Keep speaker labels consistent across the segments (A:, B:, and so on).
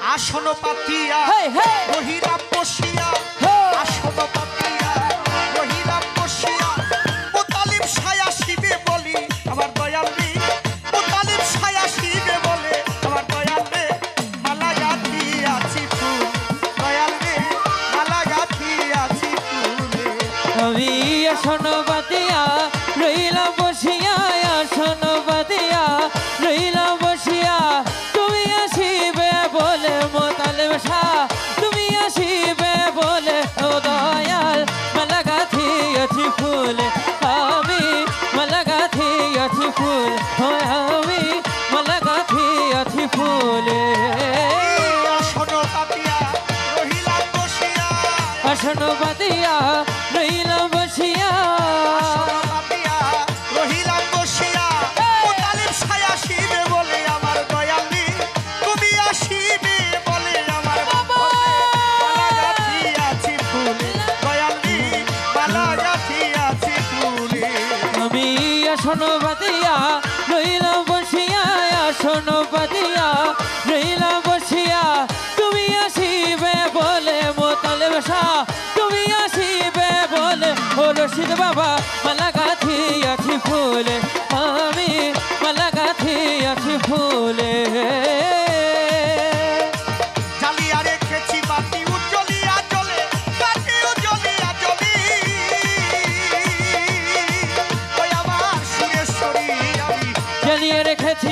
A: আসন পাতিয়া মহিলা বসিয়া আসন পাতিয়া মহিলা বসিয়া ছায়া শিবে বলি আমার দয়াল রে। ছায়া শিবে বলে আমার দয়াল রে। মালা গাঁথি আছি ফুল দয়াল রে। মালা আছি
B: আসন রইলাম বসিয়া।
A: রহিলাম বসিয়া তালিম ছায়া আসিবে বলে আমার দয়ালি তুমি আসিবে বলে আমার আছি ফুলে দয়ালি বালা জাতি আছি ফুলে।
B: আমি আসন বাদিয়া রইলাম বসিয়া আসন বাদিয়া
A: রেখেছি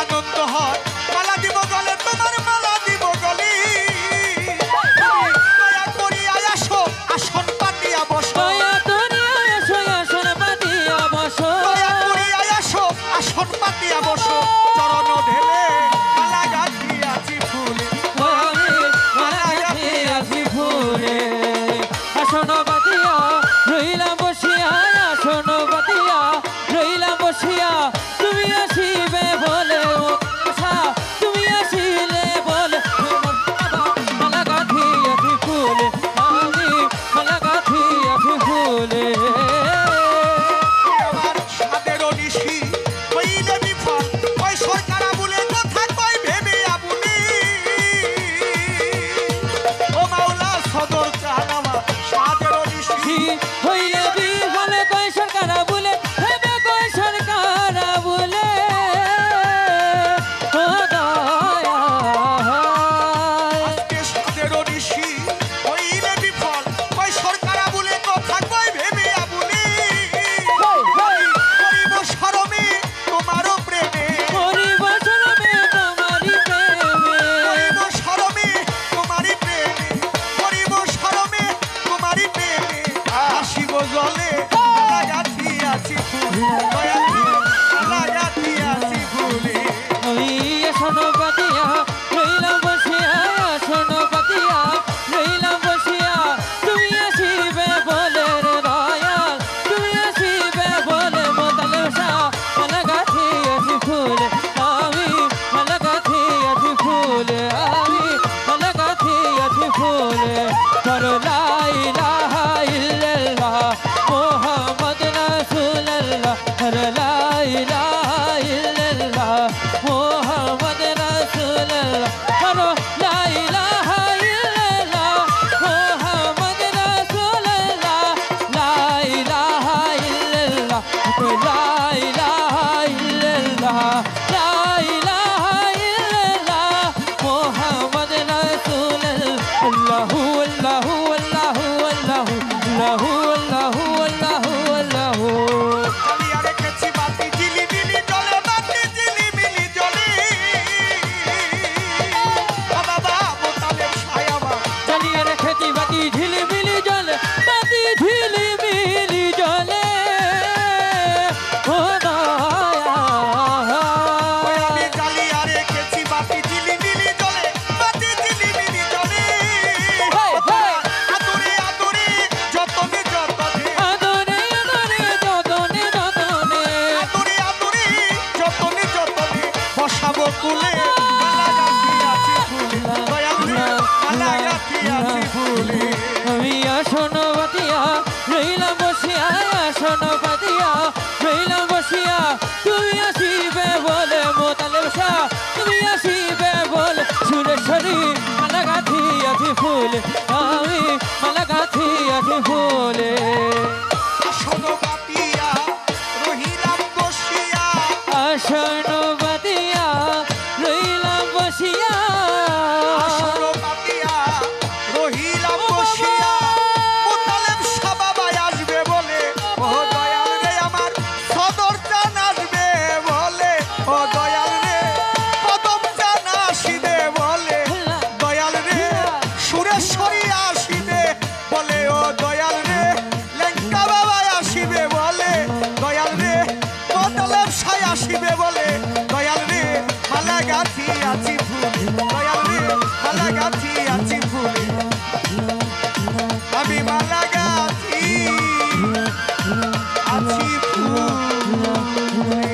A: আনন্দ হয়। জলে লাগাতি আছি ফুলে লাগাতি আছি ফুলে ওই la la la ফুলে
B: আমি আসন বাতিয়া রইলাম বসিয়া, আসন বাতিয়া রইলাম বসিয়া। তুমি আসিবে বলে মোতালে বসা, তুমি আসিবে বলে সুরেশ্বরী মালা গাঁথি আছি ফুল আছি ফুল